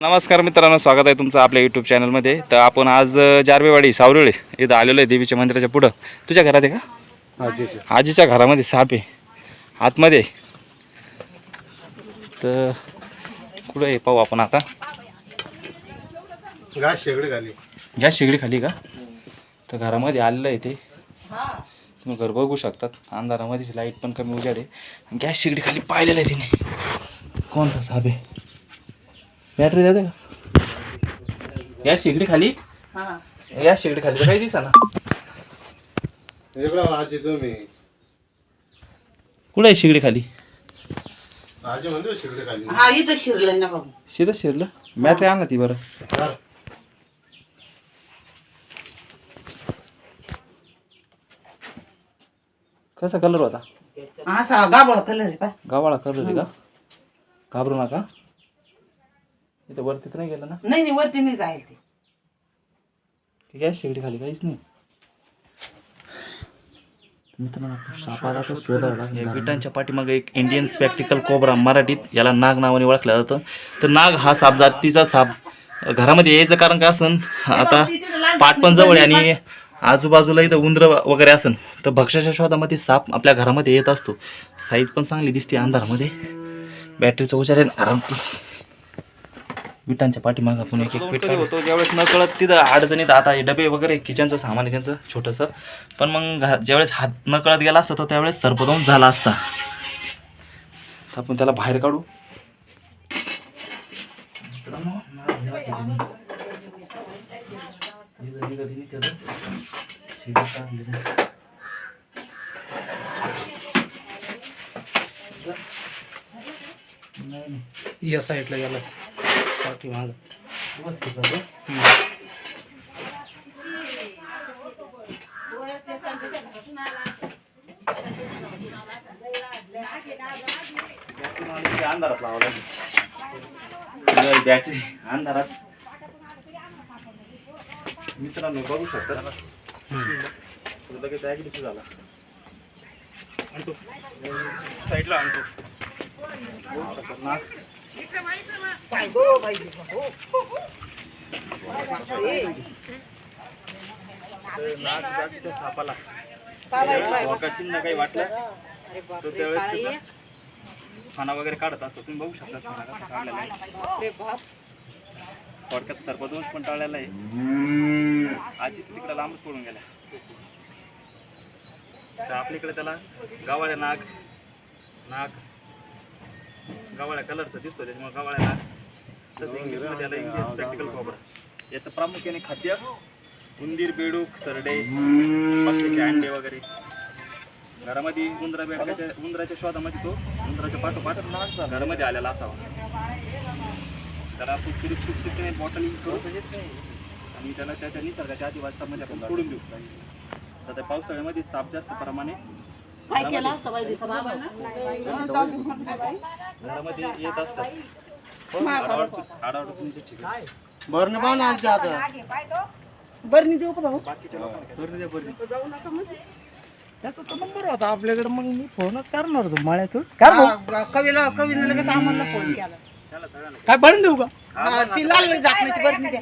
नमस्कार मित्रांनो स्वागत आहे तुमचं आपल्या यूट्यूब चॅनलमध्ये तर आपण आज अ, जारबेवाडी सावरळे इथं आलेलो आहे देवीच्या मंदिराच्या पुढं. तुझ्या घरात आहे का? आजीच्या. घरामध्ये साप आहे. आतमध्ये. आहे. तर कुठं आहे पाहू आपण आता. घास शेगडी घाली गॅस शेगडी खाली का? तर घरामध्ये आलेलं आहे ते. तुम्ही घर बघू शकतात. अंधारामध्येच लाइट पण कमी उजाड आहे. गॅस शेगडी खाली पाहिलेलं आहे तिने. कोणता साप आहे? बॅटरी देते का गॅस शेगडी खाली. गॅस शेगडी खाली. तर काही दिसा ना. इकडं आजी तुम्ही कुठं आहे शेगडी खाली? आजी म्हणजे शेगडी खाली. हा इथं शिरलं ना शिरलं? बॅटरी आणा ती बरं. कसा कलर होता? असा गाबळ कलर आहे पाय गावाळा कलर आहे का? घाबरू नका. इथं वरतीत नाही गेलं ना? नाही नाही वरती नाही जाईल ते. ते गॅस शेगडी खाली काहीच नाही? मित्रांनो सापाला तो विटांच्या पाठीमागे एक इंडियन स्पेक्टिकल कोबरा मराठीत याला नाग नावाने ओळखलं जातं. तर नाग हा साप जातीचा साप. घरामध्ये यायचं कारण काय असन? आता पाट पण जवळ आहे आणि आजूबाजूला इथं उंदर वगैरे असन. तर भक्ष्याच्या शोधामध्ये साप आपल्या घरामध्ये येत असतो. साईज पण चांगली दिसते अंधारामध्ये. बॅटरीचा उचार आहे आराम विटांच्या पाठीमागं आपण एक एक विट होतो. ज्यावेळेस न कळत तिथं अडचणीत आता हे डबे वगैरे किचनचं सामान आहे त्यांचं छोटंसं. पण मग घा- ज्यावेळेस हात न कळत गेला असता तर त्यावेळेस सर्पदोन झाला असता. तर आपण त्याला बाहेर काढू. या साईडला गेला पाठीमाग अंधारात लावावं लागेल. बॅटरी अंधारात. मित्रांनो बघू शकता. लगेच ॲग्रेसिव्ह झाला. आणतो. साईडला आणतो. बघू पाय सापाला चिन्ह काही वाटलं तर त्यावेळेस खाना वगैरे काढत असतो तुम्ही बघू शकता खाना काढलेला आहे थोडक्यात सर्पदोष पण टाळलेला आहे आजी तिकडे लांबच पडून गेल्या तर आपल्याकडे त्याला गावाळ्या नाग नाग गावाळ्या कलरचा दिसतो त्याच्यामुळे गावाळ्या तसं इंग्लिशमध्ये त्याला इंग्लिश स्पेक्टिकल खोबरा याचं प्रामुख्याने खाद्य उंदीर बेडूक सरडे पक्षाचे अंडे वगैरे. घरामध्ये उंदरा बेडकाच्या उंदराच्या शोधामध्ये तो उंदराच्या पाठोपाठ घरामध्ये आलेला असावा. त्याला आपण सुरक्षिततेने बॉटल करू. आणि त्याला त्याच्या निसर्गाच्या आदिवासामध्ये आपण सोडून देऊ. तर त्या पावसाळ्यामध्ये साप जास्त प्रमाणे काय केलं असतं बाई तिथं बाबांना? घरामध्ये येत असतात. आडाअडचण- आडाअडचणीचे ठिकाण बरं पाहू ना आमच्या आता. बरं देऊ का भाऊ? बाकीच्या लोकांना काय? त्याचा तो नंबर होता आपल्याकडे मग मी फोनच करणार होतो माळ्यातून. काय भाऊ. हा, कवीला कवीने लगेच आम्हाला फोन केला. त्याला सगळ्यांना काय भरून देऊ का? हा, ती लाल झाकण्याची बरणी द्या.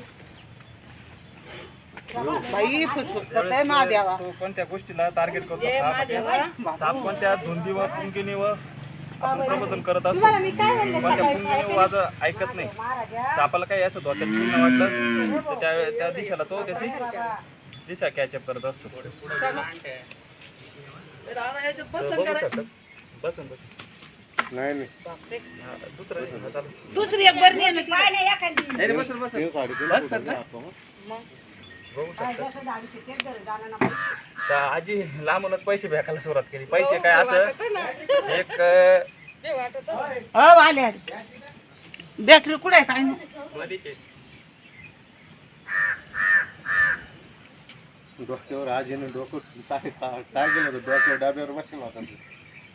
बाई फुसफुस करताय मा द्यावा. तो कोणत्या गोष्टीला टार्गेट करतो? साप साप कोणत्या धुंदीवर पुंगिनीवर आपण प्रबोधन करत असतो? कोणत्या पुंगिनी वाज ऐकत नाही. सापाला काही असं धोक्यात चिन्ह वाटलं? तर त्या त्या दिशेला तो त्याची दिशा कॅचअप करत असतो. बघू. शकतात. बसन बसन नाही नाही. हा, दुसरं नाही, हा, चालू. दुसरी एक बरणी साडेतीन बस. आपण. बघू शकतात तर आजी लांबूनच पैसे भेटायला सुरुवात केली. पैसे काय असं? एक हो बॅटरी कुठे आहे काय? मधीचे डोक्यावर आजीने डोकं टाक टाक- होतं. डोक्यावर डाब्यावर बसेल होता. तो.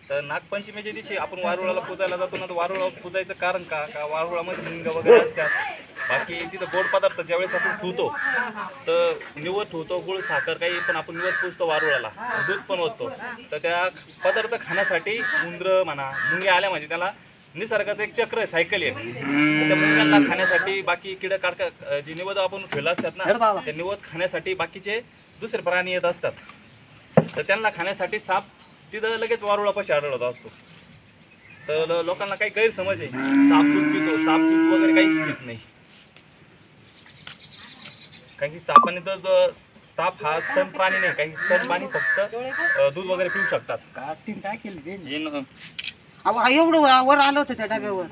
तर नागपंचमीच्या दिवशी आपण वारुळाला पूजायला जातो ना तर वारुळा पूजायचं कारण का? का वारुळामध्ये लिंग वगैरे असतात? बाकी तिथं गोड पदार्थ ज्यावेळेस आपण ठेवतो तर निवड ठेवतो गुळ साखर काही पण आपण निवड पुजतो वारुळाला. दूध पण ओततो. तर त्या पदार्थ खाण्यासाठी उंदरं म्हणा मुंग्या आल्या म्हणजे त्याला निसर्गाचं एक चक्र आहे सायकल आहे. त्या मुंग्यांना खाण्यासाठी बाकी किड अं, जे निवद आपण ठेवलं असतात ना ते निवद खाण्यासाठी बाकीचे दुसरे प्राणी येत असतात. तर त्यांना खाण्यासाठी साप तिथं लगेच वारुळापाशी आढळत असतो. तर लोकांना काही गैरसमज आहे. साप दूध पितो साप दूध वगैरे काहीच पित नाही. कारण की सापाने तर साप हा स्तन प्राणी नाही काही स्तन प्राणी फक्त अं, दूध वगैरे पिऊ शकतात. काढतीन टाकेल ते? हे न- अहो, एवढं वर- वर आलं होतं त्या डब्यावर.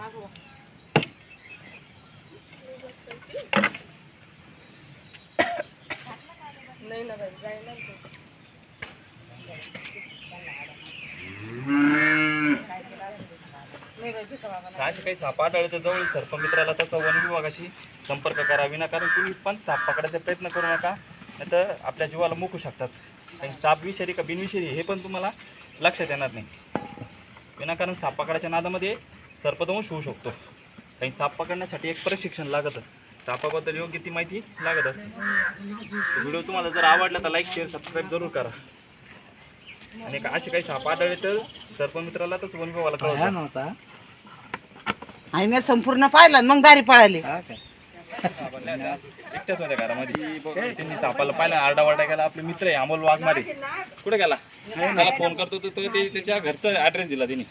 तर असे काही साप आढळले तर जवळ सर्पमित्राला तसा वन विभागाशी संपर्क करा विनाकारण कुणी पण साप पकडायचा प्रयत्न करू नका नाहीतर आपल्या जीवाला मुकू शकतात. आणि साप विषारी का बिनविषारी हे पण तुम्हाला लक्षात येणार नाही. विनाकारण साप पकडायच्या नादामध्ये सर्पदंश होऊ शकतो. काही साप पकडण्यासाठी एक प्रशिक्षण लागतं. सापाबद्दल योग्य ती माहिती लागत असते. व्हिडिओ तुम्हाला जर आवडला तर लाईक शेअर सबस्क्राईब जरूर करा. आणि का- असे काही साप आढळले तर सर्पमित्राला तसं वन विभागाला पाया कळवा नव्हता. आणि मी संपूर्ण पाहिला आणि मग दारी पळाली. एकट्याच होत्या घरामध्ये. त्यांनी गेला आपले मित्र आहे अमोल वाघमारे. कुठे गेला? त्याला फोन करतो तर तो ते त्याच्या घरचा ॲड्रेस दिला तिने.